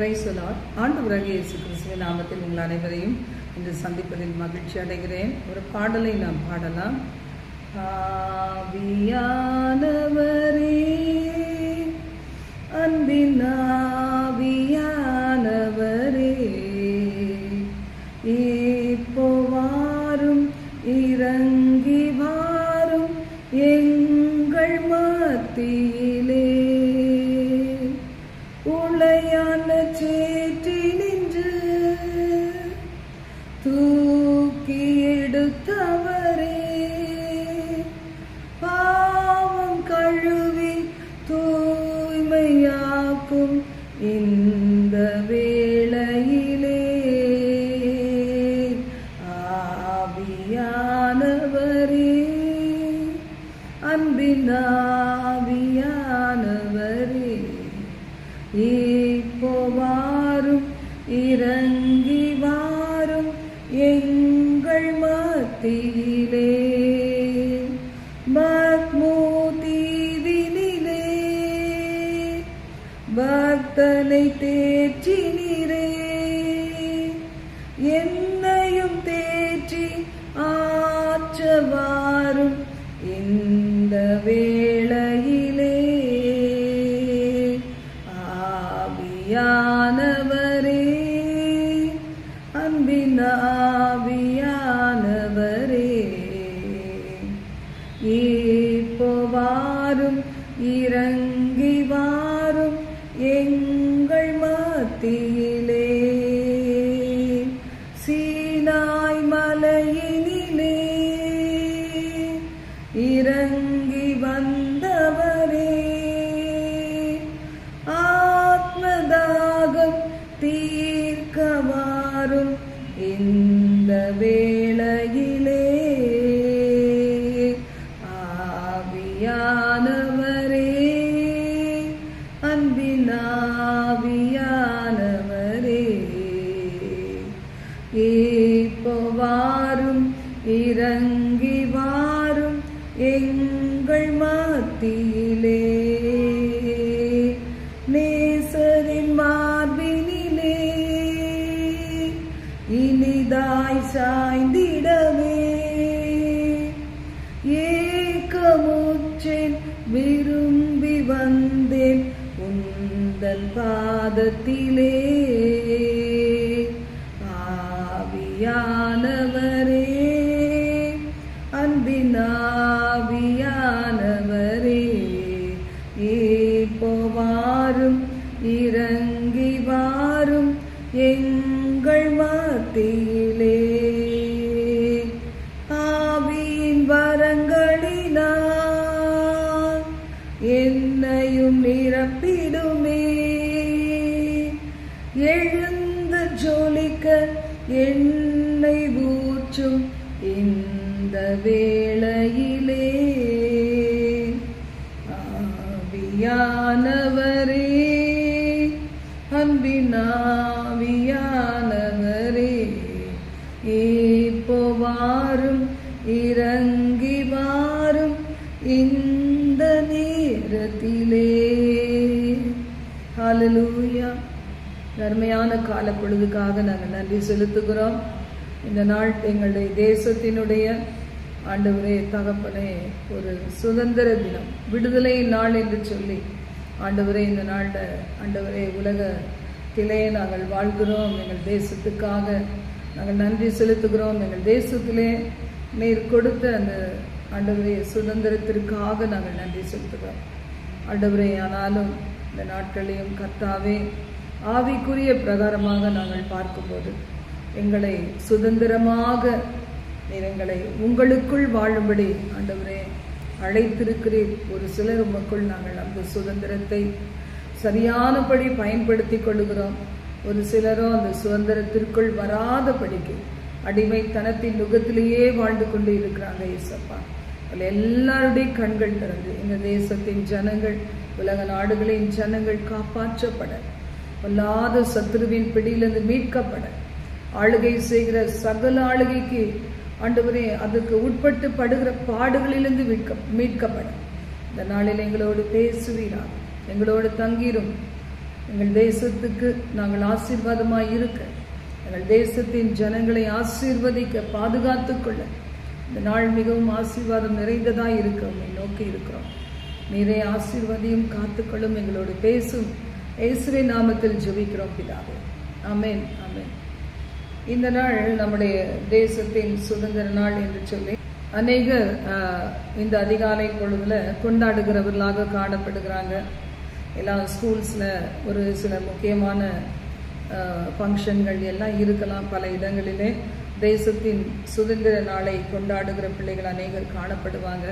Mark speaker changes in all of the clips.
Speaker 1: Praise the Lord ஆண்டவராக இயேசு கிறிஸ்துவின் நாமத்தில் உங்கள் அனைவரையும் இன்று சந்திப்பதில் மகிழ்ச்சி அடைகிறேன். ஒரு பாடலை நாம் பாடலாம். ஆவியானவரே அன்பினா மூளையான சேற்றி நின்று பக்தனை தேற்றினீரே என் இறங்கி வந்தவரே ஆத்மதாகம் தீர்க்கவாரும் இந்த வே இனிதாய் சாய்ந்திடவே. ஏக்கமுச்சேன் விரும்பி வந்தேன் உந்தன் பாதத்திலே. ஆவியானவரே அன்பினாவியானவரே ஆவியானவரே இப்போ வாரும் இறங்கி வாரும் எங்கள் மத்தியிலே. எழுந்து ஜொலிக்க என்னை ஊற்றும் இந்த வேளையிலே. ஆவியானவரே அன்பினாவியானவரே இப்போ வாரும் இறங்கி வாரும் இந்த நேரத்திலே. ஹalleluya நன்மையான கால பொழுதுக்காக நாங்கள் நன்றி செலுத்துகிறோம். இந்த நாள் எங்களுடைய தேசத்தினுடைய ஆண்டவரே தகப்பனே ஒரு சுதந்திர தினம் விடுதலை நாள் என்று சொல்லி ஆண்டவரே இந்த நாளில் ஆண்டவரே உலகத்திலே நாங்கள் வாழ்கிறோம். எங்கள் தேசத்துக்காக நாங்கள் நன்றி செலுத்துகிறோம். எங்கள் தேசத்திலே நீர் கொடுத்த அந்த ஆண்டவரைய சுதந்திரத்திற்காக நாங்கள் நன்றி செலுத்துகிறோம். ஆண்டவரே ஆனாலும் இந்த நாட்களையும் கத்தாவே ஆவிக்குரிய பிரகாரமாக நாங்கள் பார்க்கும்போது எங்களை சுதந்திரமாக எங்களை உங்களுக்குள் வாழும்படி ஆண்டவரே அழைத்திருக்கிறீர். ஒரு சிலர் உமக்குள் நாங்கள் அந்த சுதந்திரத்தை சரியானபடி பயன்படுத்தி கொள்கிறோம் ஒரு சிலரோ அந்த சுதந்திரத்திற்குள் வராதபடிக்கு அடிமைத்தனத்தின் நுகத்திலேயே வாழ்ந்து கொண்டு இருக்கிறாங்க இயேசப்பா. அதில் எல்லாருடைய கண்கள் திறந்து இந்த தேசத்தின் ஜனங்கள் உலக நாடுகளின் ஜனங்கள் காப்பாற்றப்பட பொல்லாத சத்ருவின் பிடியிலிருந்து மீட்கப்பட. ஆளுகை செய்கிற சகல ஆளுகைக்கு ஆண்டவரே அதுக்கு உட்பட்டு படுகிற பாடுகளிலிருந்து மீட்க மீட்கப்பட. இந்த நாளில் எங்களோடு பேசுவீரார் எங்களோடு தங்கிரும். எங்கள் தேசத்துக்கு நாங்கள் ஆசீர்வாதமாக இருக்க. எங்கள் தேசத்தின் ஜனங்களை ஆசீர்வதிக்க பாதுகாத்து கொள்ள இந்த நாள் மிகவும் ஆசீர்வாதம் நிறைந்ததாக இருக்க உம்மை நோக்கி இருக்கிறோம். நீரே ஆசீர்வதியும் காத்துக்களும் எங்களோடு பேசும். இயேசுவின் நாமத்தில் ஜெபிக்கிறோம் பிதாவே. அமேன் அமேன் இந்த நாள் நம்முடைய தேசத்தின் சுதந்திர நாள் என்று சொல்லி அநேகர் ஆஹ், இந்த அதிகாலை பொழுதுல கொண்டாடுகிறவர்களாக காணப்படுகிறாங்க. எல்லா ஸ்கூல்ஸில் ஒரு சில முக்கியமான ஃபங்க்ஷன்கள் எல்லாம் இருக்கலாம். பல இடங்களிலே தேசத்தின் சுதந்திர நாளை கொண்டாடுகிற பிள்ளைகள் அநேகர் காணப்படுவாங்க.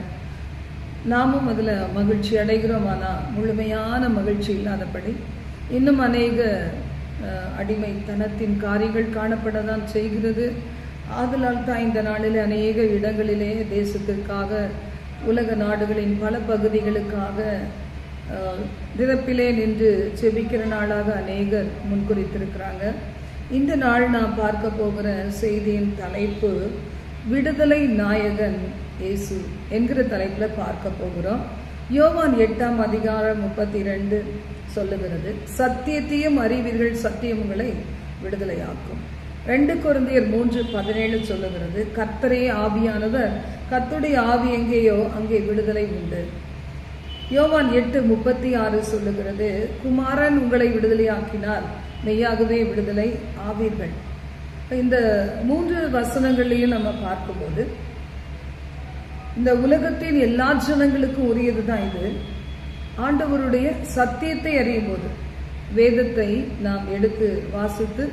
Speaker 1: நாமும் அதில் மகிழ்ச்சி அடைகிறோம். ஆனால் முழுமையான மகிழ்ச்சி இல்லாதபடி இன்னும் அநேக அடிமைத்தனத்தின் காரியங்கள் காணப்பட தான் செய்கிறது. ஆதலால் தான் இந்த நாளில் அநேக இடங்களிலே தேசத்திற்காக உலக நாடுகளின் பல பகுதிகளுக்காக அஹ், திறப்பிலே நின்று செபிக்கிற நாளாக அநேகர் முன்குறித்திருக்கிறாங்க. இந்த நாள் நான் பார்க்க போகிற செய்தியின் தலைப்பு விடுதலை நாயகன் இயேசு என்கிற தலைப்பில் பார்க்க போகிறோம். யோவான் எட்டாம் அதிகாரம் முப்பத்தி ரெண்டு சொல்லுகிறது சத்தியத்தையும் அறிவீர்கள் சத்தியம் உங்களை விடுதலையாக்கும். ரெண்டு குழந்தையர் மூன்று பதினேழு சொல்லுகிறது கர்த்தரே ஆவியானவர் கத்துடைய ஆவி எங்கேயோ அங்கே விடுதலை உண்டு. யோவான் எட்டு முப்பத்தி ஆறு சொல்லுகிறது குமாரன் உங்களை விடுதலையாக்கினார் மெய்யாகவே விடுதலை ஆவீர்கள். இந்த மூன்று வசனங்களையும் நம்ம பார்க்கும்போது இந்த உலகத்தின் எல்லா ஜனங்களுக்கும் உரியது தான் இது. ஆண்டவருடைய சத்தியத்தை அறியும் போது வேதத்தை நாம் எடுத்து வாசித்து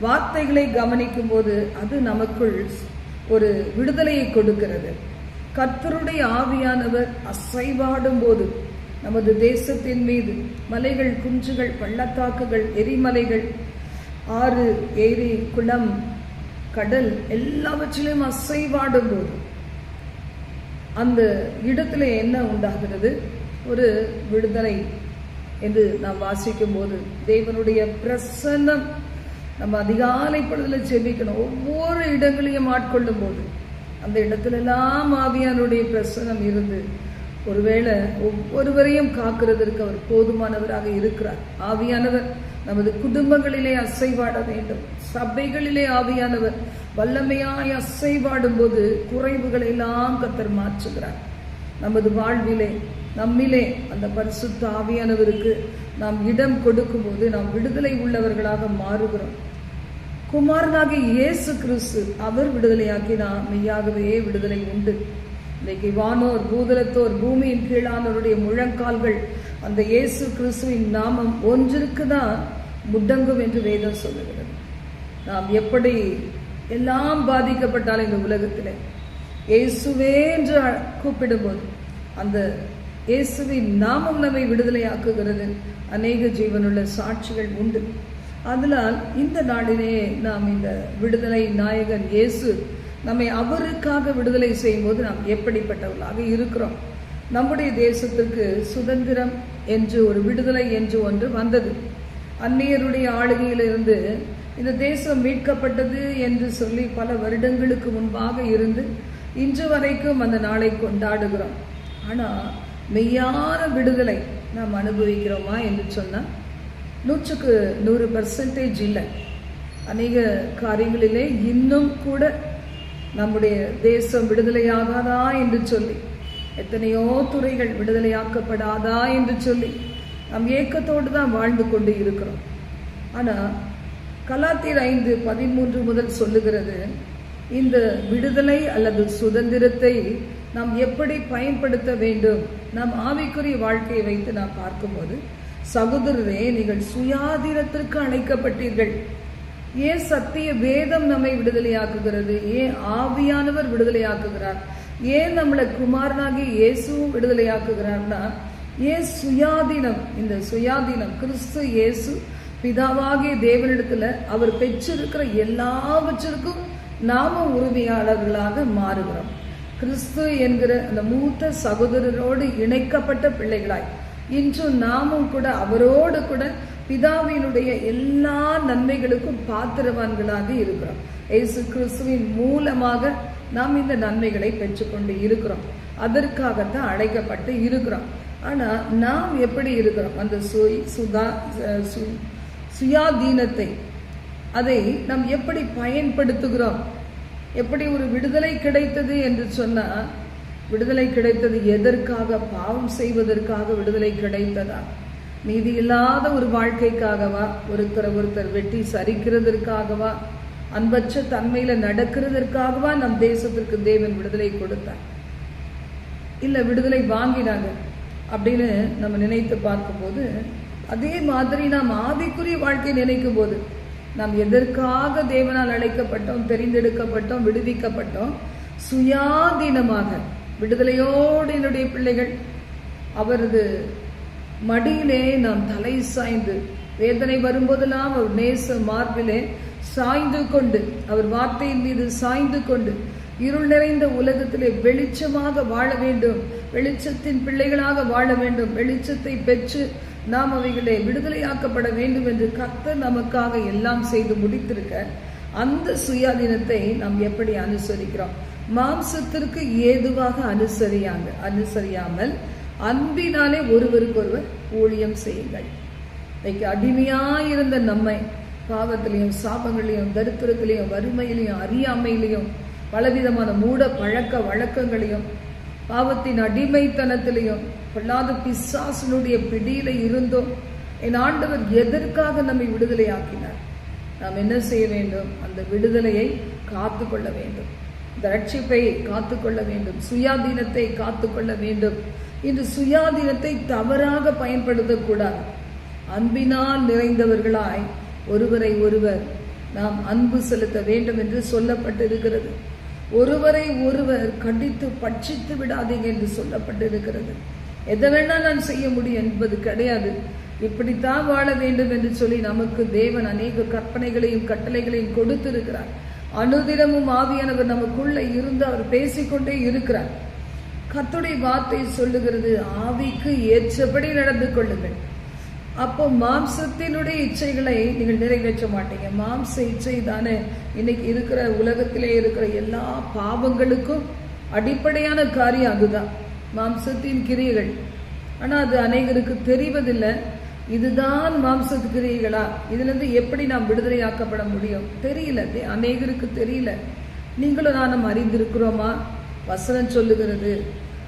Speaker 1: வார்த்தைகளை கவனிக்கும் போது அது நமக்குள் ஒரு விடுதலையை கொடுக்கிறது. கர்த்தருடைய ஆவியானவர் அசைவாடும் போது நமது தேசத்தின் மீது மலைகள் குன்றுகள் பள்ளத்தாக்குகள் எரிமலைகள் ஆறு ஏரி குளம் கடல் எல்லாவற்றிலும் அசைவாடும் போது அந்த இடத்துல என்ன உண்டாகிறது? ஒரு விடுதலை என்று நாம் வாசிக்கும் போது தேவனுடைய பிரசன்னம் நம்ம அதிகாலை பொழுதுல செபிக்கணும். ஒவ்வொரு இடங்களையும் ஆட்கொள்ளும் போது அந்த இடத்துல எல்லாம் ஆவியானுடைய பிரசன்னம் இருந்து ஒருவேளை ஒவ்வொருவரையும் காக்கிறதற்கு அவர் போதுமானவராக இருக்கிறார். ஆவியானவர் நமது குடும்பங்களிலே அசைவாட வேண்டும். சபைகளிலே ஆவியானவர் வல்லமையாய் அசைவாடும் போது குறைவுகளை எல்லாம் கத்தர் மாற்றுகிறார். நமது வாழ்விலே நம்மிலே அந்த பரிசுத்த ஆவியானவருக்கு நாம் இடம் கொடுக்கும்போது நாம் விடுதலை உள்ளவர்களாக மாறுகிறோம். குமாரனாகிய இயேசு கிறிஸ்து அவர் விடுதலையாக்கி நாம் மெய்யாகவே விடுதலை உண்டு. இன்றைக்கு வானோர் பூதலத்தோர் பூமியின் கீழானோருடைய முழங்கால்கள் அந்த இயேசு கிறிஸ்துவின் நாமம் ஒன்றிற்கு தான் முடங்கும் என்று வேதம் சொல்லுகிறது. நாம் எப்படி எல்லாம் பாதிக்கப்பட்டாலும் இந்த உலகத்தில் இயேசுவே என்று கூப்பிடும்போது அந்த இயேசுவின் நாமம் நம்மை விடுதலையாக்குகிறது. அநேக ஜீவனுள்ள சாட்சிகள் உண்டு. அதனால் இந்த நாளிலே நாம் இந்த விடுதலை நாயகன் இயேசு நம்மை அவருக்காக விடுதலை செய்யும்போது நாம் எப்படிப்பட்டவர்களாக இருக்கிறோம்? நம்முடைய தேசத்திற்கு சுதந்திரம் என்று ஒரு விடுதலை என்று ஒன்று வந்தது. அந்நியருடைய ஆளுகையிலிருந்து இந்த தேசம் மீட்கப்பட்டது என்று சொல்லி பல வருடங்களுக்கு முன்பாக இருந்து இன்று வரைக்கும் அந்த நாளை கொண்டாடுகிறோம். ஆனால் மெய்யான விடுதலை நாம் அனுபவிக்கிறோமா என்று சொன்னால் நூற்றுக்கு நூறு பர்சன்டேஜ் இல்லை. அநேக காரியங்களிலே இன்னும் கூட நம்முடைய தேசம் விடுதலையாகாதா என்று சொல்லி எத்தனையோ துறைகள் விடுதலையாக்கப்படாதா என்று சொல்லி நம் ஏக்கத்தோடு தான் வாழ்ந்து கொண்டு இருக்கிறோம். ஆனால் கலாத்தீர் ஐந்து பதிமூன்று முதல் சொல்லுகிறது இந்த விடுதலை அல்லது சுதந்திரத்தை நாம் எப்படி பயன்படுத்த வேண்டும்? நாம் ஆவிக்குரிய வாழ்க்கையை வைத்து நாம் பார்க்கும்போது சகோதரரே நீங்கள் சுயாதீனத்திற்கு அழைக்கப்பட்டீர்கள். ஏன் சத்திய வேதம் நம்மை விடுதலையாக்குகிறது? ஏன் ஆவியானவர் விடுதலையாக்குகிறார்? ஏன் நம்மளை குமாரனாகி இயேசுவும் விடுதலையாக்குகிறார்னா ஏன் சுயாதீனம் இந்த சுயாதீனம் கிறிஸ்து இயேசு பிதாவாகிய தேவனிடத்துல அவர் பெற்றிருக்கிற எல்லாவற்றிற்கும் நாம உரிமையாளர்களாக மாறுகிறோம். கிறிஸ்து என்கிற அந்த மூத்த சகோதரரோடு இணைக்கப்பட்ட பிள்ளைகளாய் இன்று நாமும் கூட அவரோடு கூட பிதாவினுடைய எல்லா நன்மைகளுக்கும் பாத்திரவான்களாக இருக்கிறோம். ஏசு கிறிஸ்துவின் மூலமாக நாம் இந்த நன்மைகளை பெற்றுக்கொண்டு இருக்கிறோம். அதற்காகத்தான் அழைக்கப்பட்டு இருக்கிறோம். ஆனால் நாம் எப்படி இருக்கிறோம்? அந்த சுய் சுதா சு சுயாதீனத்தை அதை நாம் எப்படி பயன்படுத்துகிறோம்? எப்படி ஒரு விடுதலை கிடைத்தது என்று சொன்னால் விடுதலை கிடைத்தது எதற்காக? பாவம் செய்வதற்காக விடுதலை கிடைத்ததா? நீதி இல்லாத ஒரு வாழ்க்கைக்காகவா? ஒருத்தரை ஒருத்தர் வெட்டி சரிக்கிறதற்காகவா? அன்பற்ற தன்மையில நடக்கிறதற்காகவா நம் தேசத்திற்கு தேவன் விடுதலை கொடுத்தார்? இல்லை விடுதலை வாங்கினாங்க அப்படின்னு நம்ம நினைத்து பார்க்கும்போது அதே மாதிரி நாம் ஆவிக்குரிய வாழ்க்கை நினைக்கும் போது நாம் எதற்காக தேவனால் அழைக்கப்பட்டோம் தெரிந்தெடுக்கப்பட்டோம் விடுவிக்கப்பட்டோம்? சுயாதீனமாக விடுதலையோடு என்னுடைய பிள்ளைகள் அவரது மடியிலே நாம் தலை சாய்ந்து வேதனை வரும்போதெல்லாம் அவர் நேச மார்பிலே சாய்ந்து கொண்டு அவர் வார்த்தையின் மீது சாய்ந்து கொண்டு இருள் நிறைந்த உலகத்திலே வெளிச்சமாக வாழ வேண்டும் வெளிச்சத்தின் பிள்ளைகளாக வாழ வேண்டும் வெளிச்சத்தை பெற்று நாம் அவைகளே விடுதலையாக்கப்பட வேண்டும் என்று கர்த்தர் நமக்காக எல்லாம் செய்து முடித்திருக்க அந்த சுயாதீனத்தை நாம் எப்படி அனுசரிக்கிறோம்? மாம்சத்திற்கு ஏதுவாக அனுசரியாங்க அனுசரியாமல் அன்பினாலே ஒருவருக்கொருவர் ஊழியம் செய்யுங்கள். இன்னைக்கு அடிமையாயிருந்த நம்மை பாவத்திலையும் சாபங்களையும் தரித்திரத்திலையும் வறுமையிலையும் அறியாமையிலையும் பலவிதமான மூட பழக்க வழக்கங்களையும் பாவத்தின் அடிமைத்தனத்திலையும் பொல்லாத பிசாசனுடைய பிடியில இருந்தோம். என் ஆண்டவர் எதற்காக நம்மை விடுதலை ஆக்கினார் நாம் என்ன செய்ய வேண்டும்? அந்த விடுதலையை காத்து கொள்ள வேண்டும். ரட்சிப்பை காத்துக்கொள்ள வேண்டும். சுயாதீனத்தை காத்துக்கொள்ள வேண்டும். இன்று சுயாதீனத்தை தவறாக பயன்படுத்தக்கூடாது. அன்பினால் நிறைந்தவர்களாய் ஒருவரை ஒருவர் நாம் அன்பு செலுத்த வேண்டும் என்று சொல்லப்பட்டிருக்கிறது. ஒருவரை ஒருவர் கண்டித்து பட்சித்து விடாதீங்க என்று சொல்லப்பட்டிருக்கிறது. எதை வேணால் நான் செய்ய முடியும் என்பது கிடையாது. இப்படித்தான் வாழ வேண்டும் என்று சொல்லி நமக்கு தேவன் அநேக கற்பனைகளையும் கட்டளைகளையும் கொடுத்திருக்கிறார். அனுதினமும் ஆவியானவர் நமக்குள்ள இருந்து அவர் பேசிக்கொண்டே இருக்கிறார். கத்துடைய வார்த்தை சொல்லுகிறது ஆவிக்கு ஏற்றபடி நடந்து கொள்ளுங்கள். அப்போ மாம்சத்தினுடைய இச்சைகளை நீங்கள் நிறைவேற்ற மாட்டீங்க. மாம்ச இச்சை தானே இன்னைக்கு இருக்கிற உலகத்திலே இருக்கிற எல்லா பாவங்களுக்கும் அடிப்படையான காரியம் அதுதான். மாம்சத்தின் கிரியைகள். ஆனால் அது அநேகருக்கு தெரிவதில்லை. இதுதான் மாம்சத்து கிரியைகளா இதுலேருந்து எப்படி நாம் விடுதலையாக்கப்பட முடியும்? தெரியல. தே- அநேகருக்கு தெரியல. நீங்களும் நானும் அறிந்திருக்கிறோமா? வசனம் சொல்லுகிறது.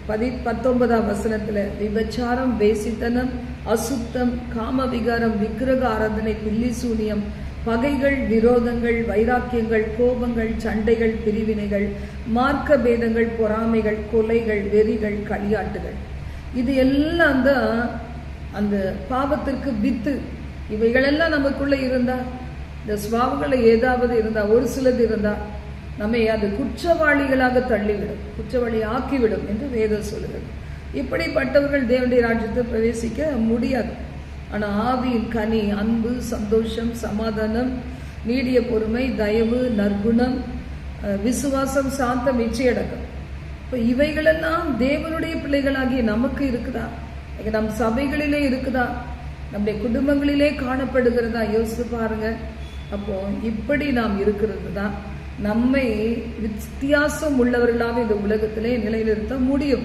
Speaker 1: பதி பத்தொன்பதாம் வசனத்தில் விபச்சாரம் வேசித்தனம் அசுத்தம் காம விகாரம் விக்கிரக ஆராதனை பில்லி சூனியம் பகைகள் விரோதங்கள் வைராக்கியங்கள் கோபங்கள் சண்டைகள் பிரிவினைகள் மார்க்க பேதங்கள் பொறாமைகள் கொலைகள் வெறிகள் களியாட்டுகள். இது எல்லாம் தான் அந்த பாவத்திற்கு வித்து இவைகளெல்லாம் நமக்குள்ளே இருந்தா இந்த சுவாவங்களை ஏதாவது இருந்தால் ஒரு சிலது இருந்தால் நம்மை அது குற்றவாளிகளாக தள்ளிவிடும் குற்றவாளி ஆக்கிவிடும் என்று வேதம் சொல்லுகிறது. இப்படிப்பட்டவர்கள் தேவனுடைய ராஜ்யத்தை பிரவேசிக்க முடியாது. ஆனால் ஆவியின் கனி அன்பு சந்தோஷம் சமாதானம் நீடிய பொறுமை தயவு நற்குணம் விசுவாசம் சாந்தம் இச்சையடக்கம். இப்போ இவைகளெல்லாம் தேவனுடைய பிள்ளைகளாகிய நமக்கு இருக்குதா? இங்க நம் சபைகளிலே இருக்குதா? நம்முடைய குடும்பங்களிலே காணப்படுகிறதா? யோசித்து பாருங்க. அப்போ இப்படி நாம் இருக்கிறது தான் நம்மை வித்தியாசம் உள்ளவர்களாக இந்த உலகத்திலே நிலைநிறுத்த முடியும்.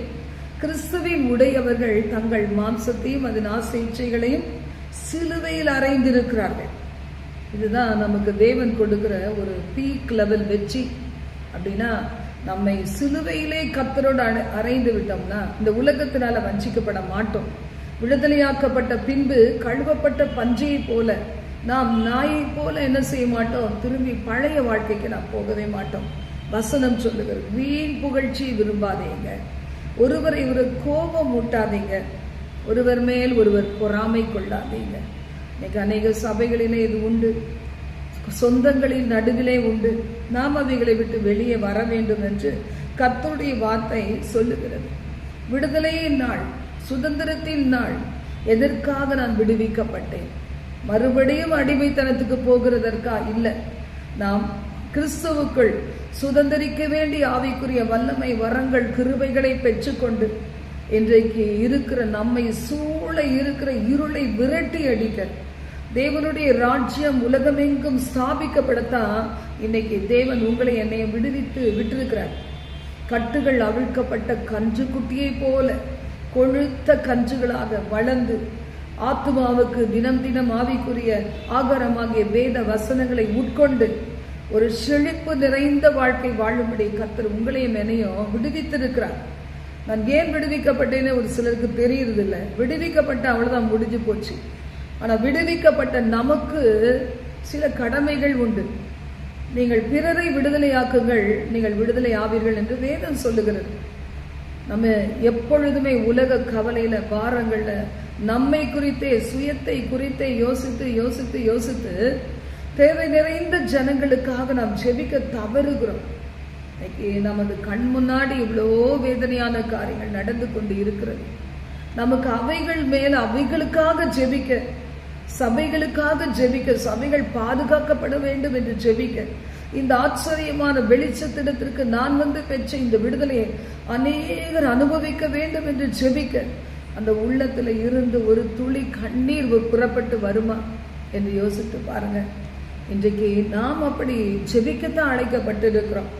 Speaker 1: கிறிஸ்துவின் உடையவர்கள் தங்கள் மாம்சத்தையும் அதன் ஆசை இச்சைகளையும் சிலுவையில் அறைந்திருக்கிறார்கள். இதுதான் நமக்கு தேவன் கொடுக்குற ஒரு பீக் லெவல் வெற்றி. அப்படின்னா நம்மை சிலுவையிலே கத்தரோடு அணை- அறைந்து விட்டோம்னா இந்த உலகத்தினால வஞ்சிக்கப்பட மாட்டோம். விடுதலையாக்கப்பட்ட பின்பு கழுவப்பட்ட பஞ்சையை போல நாம் நாயை போல என்ன செய்ய மாட்டோம்? திரும்பி பழைய வாழ்க்கைக்கு நாம் போகவே மாட்டோம். வசனம் சொல்லுகிறது வீண் புகழ்ச்சி விரும்பாதீங்க. ஒருவரை ஒரு கோபம் ஊட்டாதீங்க. ஒருவர் மேல் ஒருவர் பொறாமை கொள்ளாதீங்க. இன்னைக்கு அநேக சபைகளிலே இது உண்டு. சொந்தங்களின் நடுவிலே உண்டு. நாம் அவைகளை விட்டு வெளியே வர வேண்டும் என்று கர்த்தருடைய வார்த்தை சொல்லுகிறது. விடுதலையின் நாள் சுதந்திரத்தின் நாள் எதற்காக நான் விடுவிக்கப்பட்டேன்? மறுபடியும் அடிமைத்தனத்துக்கு போகிறதற்கா? இல்லை. நாம் கிறிஸ்துவுக்குள் சுதந்திரிக்க வேண்டிய ஆவிக்குரிய வல்லமை வரங்கள் கிருபைகளை பெற்றுக்கொண்டு இன்றைக்கு இருக்கிற நம்மை சூழ இருக்கிற இருளை விரட்டி அடிக்க தேவனுடைய ராஜ்யம் உலகமெங்கும் ஸ்தாபிக்கப்படத்தான் இன்னைக்கு தேவன் உங்களை என்னையும் விடுவித்து விட்டிருக்கிறார். கட்டுகள் அவிழ்க்கப்பட்ட கன்று குட்டியை போல கொழுத்த கன்றுகளாக வளர்ந்து ஆத்துமாவுக்கு தினம் தினம் ஆவிக்குரிய ஆகாரமாகிய வேத வசனங்களை உட்கொண்டு ஒரு செழிப்பு நிறைந்த வாழ்க்கை வாழும்படி கத்தர் உங்களையும் என்னையும் விடுவித்திருக்கிறார். நான் ஏன் விடுவிக்கப்பட்டேன்னு ஒரு சிலருக்கு தெரியறதில்ல. விடுவிக்கப்பட்ட அவ்வளோதான் முடிஞ்சு போச்சு. ஆனால் விடுவிக்கப்பட்ட நமக்கு சில கடமைகள் உண்டு. நீங்கள் பிறரை விடுதலையாக்குங்கள் நீங்கள் விடுதலை ஆவீர்கள் என்று வேதம் சொல்லுகிறது. நம்ம எப்பொழுதுமே உலக கவலையில பாரங்கள்ல நம்மை குறித்தே சுயத்தை குறித்தே யோசித்து யோசித்து யோசித்து தேவை நிறைந்த ஜனங்களுக்காக நாம் ஜெபிக்க தவறுகிறோம். இன்னைக்கு நமது கண் முன்னாடி இவ்வளோ வேதனையான காரியங்கள் நடந்து கொண்டு இருக்கிறது. நமக்கு அவைகள் மேல அவைகளுக்காக ஜெபிக்க சபைகளுக்காக ஜெபிக்க சபைகள் பாதுகாக்கப்பட வேண்டும் என்று ஜெபிக்க இந்த ஆச்சரியமான வெளிச்சத்திடத்திற்கு நான் வந்து பெற்ற இந்த விடுதலையை அநேகர் அனுபவிக்க வேண்டும் என்று ஜெபிக்க அந்த உள்ளத்துல இருந்து ஒரு துளி கண்ணீர் புறப்பட்டு வருமா என்று யோசித்து பாருங்க. இன்றைக்கு நாம் அப்படி ஜெபிக்கத்தான் அழைக்கப்பட்டிருக்கிறோம்.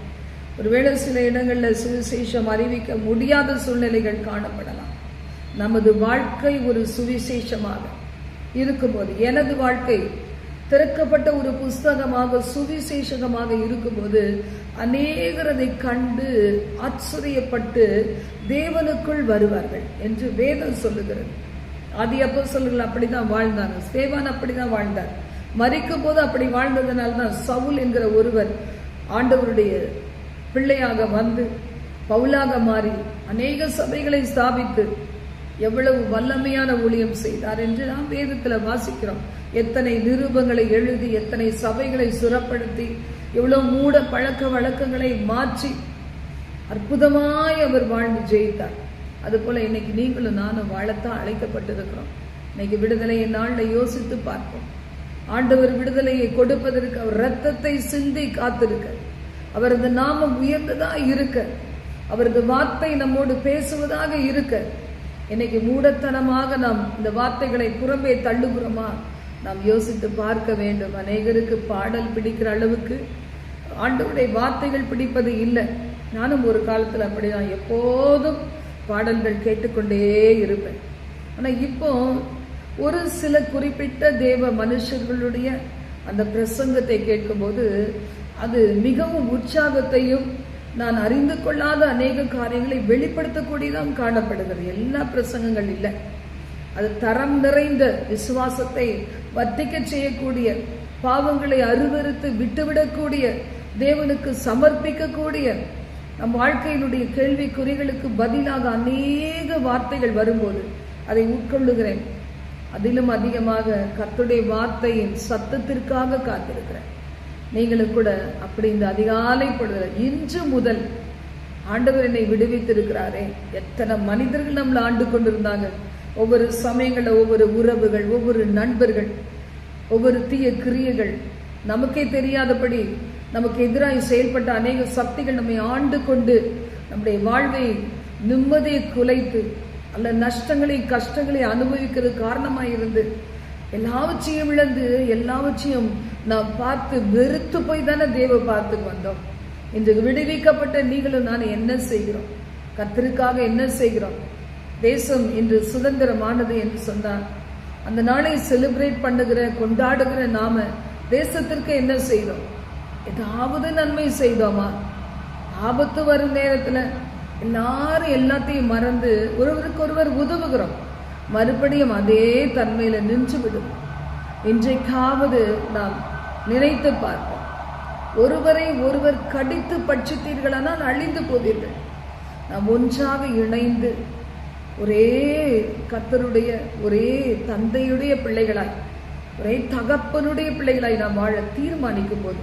Speaker 1: ஒருவேளை சில இடங்களில் சுவிசேஷம் அறிவிக்க முடியாத சூழ்நிலைகள் காணப்படலாம். நமது வாழ்க்கை ஒரு சுவிசேஷமாக இருக்கும்போது எனது வாழ்க்கை திறக்கப்பட்ட ஒரு புஸ்தகமாக சுவிசேஷகமாக இருக்கும்போது அநேகரதை கண்டு ஆச்சரியப்பட்டு தேவனுக்குள் வருவார்கள் என்று வேதம் சொல்லுகிறது. அது அப்போ சொல்லுங்கள் அப்படிதான் வாழ்ந்தாங்க சேவான் அப்படிதான் வாழ்ந்தார். மறிக்கும் போது அப்படி வாழ்ந்ததுனால தான் சவுல் என்கிற ஒருவர் ஆண்டவருடைய பிள்ளையாக வந்து பவுலாக மாறி அநேக சபைகளை ஸ்தாபித்து எவ்வளவு வல்லமையான ஊழியம் செய்தார் என்று நாம் வேதத்தில் வாசிக்கிறோம். எத்தனை நிருபங்களை எழுதி எத்தனை சபைகளை சுரப்படுத்தி எவ்வளவு மூட பழக்க வழக்கங்களை மாற்றி அற்புதமாய் அவர் வாழ்ந்து ஜெயித்தார். அதுபோல இன்னைக்கு நீங்களும் நானும் வாழத்தான் அழைக்கப்பட்டிருக்கிறோம். இன்னைக்கு விடுதலையை நாளில் யோசித்து பார்ப்போம். ஆண்டவர் விடுதலையை கொடுப்பதற்கு அவர் ரத்தத்தை சிந்தி காத்திருக்க அவரது நாமம் உயர்ந்ததாக இருக்க அவரது வார்த்தை நம்மோடு பேசுவதாக இருக்க இன்னைக்கு மூடத்தனமாக நாம் இந்த வார்த்தைகளை புறம்பே தள்ளுகிறோமா? நாம் யோசித்து பார்க்க வேண்டும். அநேகருக்கு பாடல் பிடிக்கிற அளவுக்கு ஆண்டவருடைய வார்த்தைகள் பிடிப்பது இல்லை. நானும் ஒரு காலத்தில் அப்படிதான். எப்போதும் பாடல்கள் கேட்டுக்கொண்டே இருப்பேன். ஆனால் இப்போ ஒரு சில குறிப்பிட்ட தேவ மனுஷர்களுடைய அந்த பிரசங்கத்தை கேட்கும்போது அது மிகவும் உற்சாகத்தையும் நான் அறிந்து கொள்ளாத அநேக காரியங்களை வெளிப்படுத்தக்கூடியதான் காணப்படுகிறது. எல்லா பிரசங்கங்கள் இல்லை. அது தரம் நிறைந்த விசுவாசத்தை வர்த்திக்க செய்யக்கூடிய பாவங்களை அருவறுத்து விட்டுவிடக்கூடிய தேவனுக்கு சமர்ப்பிக்கக்கூடிய நம் வாழ்க்கையினுடைய கேள்வி குறிகளுக்கு பதிலாக அநேக வார்த்தைகள் வரும்போது அதை உட்கொள்ளுகிறேன். அதிலும் அதிகமாக கத்துடைய வார்த்தையின் சத்தத்திற்காக காத்திருக்கிறேன். நீங்களும் கூட அப்படி இந்த அதிகாலை பொழுது இன்று முதல் ஆண்டவர் என்னை விடுவித்திருக்கிறாரே. எத்தனை மனிதர்கள் நம்மளை ஆண்டு கொண்டிருந்தாங்க. ஒவ்வொரு சமயங்களில் ஒவ்வொரு உறவுகள் ஒவ்வொரு நண்பர்கள் ஒவ்வொரு தீய கிரியைகள். நமக்கே தெரியாதபடி நமக்கு எதிராக செயல்பட்ட அநேக சக்திகள் நம்மை ஆண்டு கொண்டு நம்முடைய வாழ்வை நிம்மதியை குலைத்து அல்ல நஷ்டங்களை கஷ்டங்களை அனுபவிக்கிறது காரணமாக இருந்து எல்லாவற்றையும் இழந்து எல்லாவற்றையும் நாம் பார்த்து வெறுத்து போய் தானே தேவ பார்த்து வந்தோம். இன்றைக்கு விடுவிக்கப்பட்ட நீங்களும் நான் என்ன செய்கிறோம்? கத்திற்காக என்ன செய்கிறோம்? தேசம் இன்று சுதந்திரமானது என்று சொன்னார். அந்த நாளை செலிப்ரேட் பண்ணுகிற கொண்டாடுகிற நாம தேசத்திற்கு என்ன செய்தோம்? ஏதாவது நன்மை செய்தோமா? ஆபத்து வரும் நேரத்தில் எல்லாரும் எல்லாத்தையும் மறந்து ஒருவருக்கு ஒருவர் உதவுகிறோம். மறுபடியும் அதே தன்மையில் நின்று விடும். இன்றைக்காவது நாம் நினைத்து பார்ப்போம். ஒருவரை ஒருவர் கடித்து பட்சித்தீர்களானால் அழிந்து போவீர்கள். நாம் ஒன்றாக இணைந்து ஒரே கத்தருடைய ஒரே தந்தையுடைய பிள்ளைகளாய் ஒரே தகப்பனுடைய பிள்ளைகளாய் நாம் வாழ தீர்மானிக்கும் போது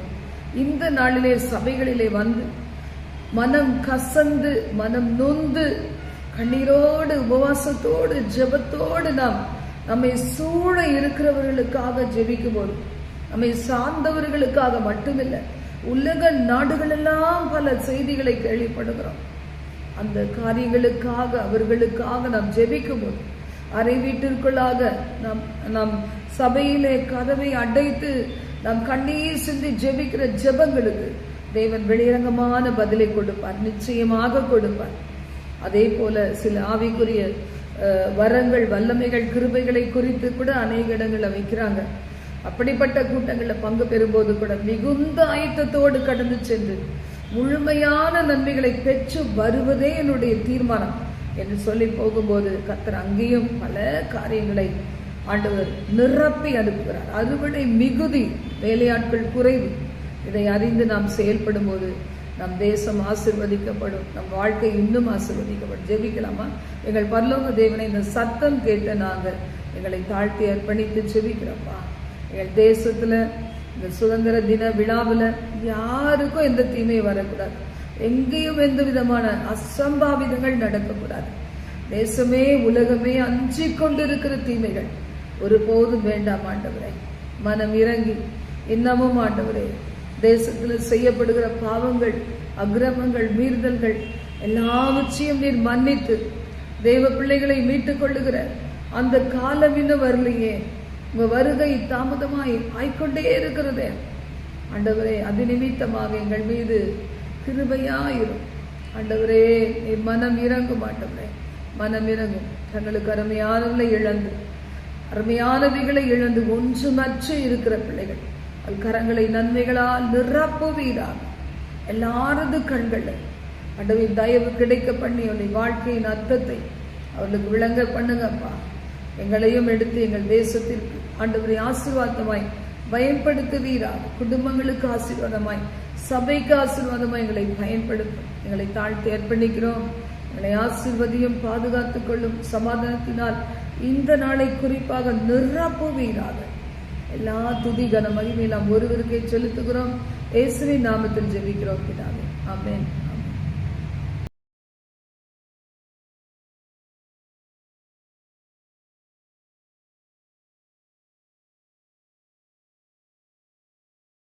Speaker 1: இந்த நாளிலே சபைகளிலே வந்து மனம் கசந்து மனம் நொந்து கண்ணீரோடு உபவாசத்தோடு ஜெபத்தோடு நாம் நம்மை சூழ இருக்கிறவர்களுக்காக ஜெபிக்கும் போது நம்மை சார்ந்தவர்களுக்காக மட்டுமில்லை உலக நாடுகளெல்லாம் பல செய்திகளை கேள்விப்படுகிறோம். அந்த காரியங்களுக்காக அவர்களுக்காக நாம் ஜெபிக்கும் போது அறை வீட்டிற்குள்ளாக நாம் நாம் சபையிலே கதவை அடைத்து நாம் கண்ணீர் சிந்தி ஜெபிக்கிற ஜெபங்களுக்கு தேவன் வெளியரங்கமான பதிலை கொடுப்பார் நிச்சயமாக கொடுப்பார். அதே போல சில ஆவிக்குரிய வரங்கள் வல்லமைகள் கிருபைகளை குறித்து கூட அநேக இடங்களில் வைக்கிறாங்க. அப்படிப்பட்ட கூட்டங்களில் பங்கு பெறும்போது கூட மிகுந்த ஆயத்தத்தோடு கடந்து சென்று முழுமையான நன்மைகளை பெற்று வருவதே என்னுடைய தீர்மானம் என்று சொல்லி போகும்போது கத்தர் அங்கேயும் பல காரியங்களை ஆண்டவர் நிரப்பி அனுப்புகிறார். அறுவடை மிகுதி வேலையாட்கள் குறைவு. இதை அறிந்து நாம் செயல்படும் போது நம் தேசம் ஆசிர்வதிக்கப்படும் நம் வாழ்க்கை இன்னும் ஆசிர்வதிக்கப்படும். ஜெபிக்கலாமா? எங்கள் பரலோக தேவனை இந்த சத்தம் கேட்ட நாங்கள் எங்களை தாழ்த்தி அர்ப்பணித்து ஜெபிக்கிறோம்ப்பா. எங்கள் தேசத்தில் இந்த சுதந்திர தின விழாவில் யாருக்கும் எந்த தீமையும் வரக்கூடாது. எங்கேயும் எந்த விதமான அசம்பாவிதங்கள் நடக்கக்கூடாது. தேசமே உலகமே அஞ்சி கொண்டிருக்கிற தீமைகள். ஒருபோதும் வேண்டாம் ஆண்டவரே. மனம் இறங்கி இன்னமும் ஆண்டவரே தேசத்தில் செய்யப்படுகிற பாவங்கள் அக்கிரமங்கள் மீறுதல்கள் எல்லாவற்றையும் நீர் மன்னித்து தெய்வ பிள்ளைகளை மீட்டுக் கொள்ளுகிற அந்த காலம் இன்னும் வரலையே. உங்க வருகை தாமதமாய் ஆய்க்கொண்டே இருக்கிறதே. ஆண்டவரே அது நிமித்தமாக எங்கள் மீது கிருபையாயிரும். ஆண்டவரே மனம் இறங்கும் ஆண்டவரே. மனம் இறங்கும். தங்களுக்கு அருமையானவர்களை இழந்து அருமையானவைகளை இழந்து ஒன்றுமற்று இருக்கிற பிள்ளைகள். கரங்களை நன்மைகளால் நிரப்புவீராக எல்லாரது கண்கள் அண்டவை தயவு கிடைக்க பண்ணி அவருடைய வாழ்க்கையின் அர்த்தத்தை அவர்களுக்கு விளங்க பண்ணுங்கப்பா எங்களையும் எடுத்து எங்கள் தேசத்திற்கு ஆண்டவரை ஆசீர்வாதமாய் பயன்படுத்துவீராக குடும்பங்களுக்கு ஆசீர்வாதமாய் சபைக்கு ஆசீர்வாதமாய் எங்களை பயன்படுத்தும் எங்களை தாழ்த்து அர்ப்பணிக்கிறோம் எங்களை ஆசீர்வதியும் பாதுகாத்துக் கொள்ளும் சமாதானத்தினால் இந்த நாளை குறிப்பாக நிரப்புவீராக எல்லா துதி கன மகிமை நாம் ஒருவருக்கே செலுத்துகிறோம். இயேசுவின் நாமத்தில் ஜெபிக்கிறோம் பிதாவே. ஆமென்.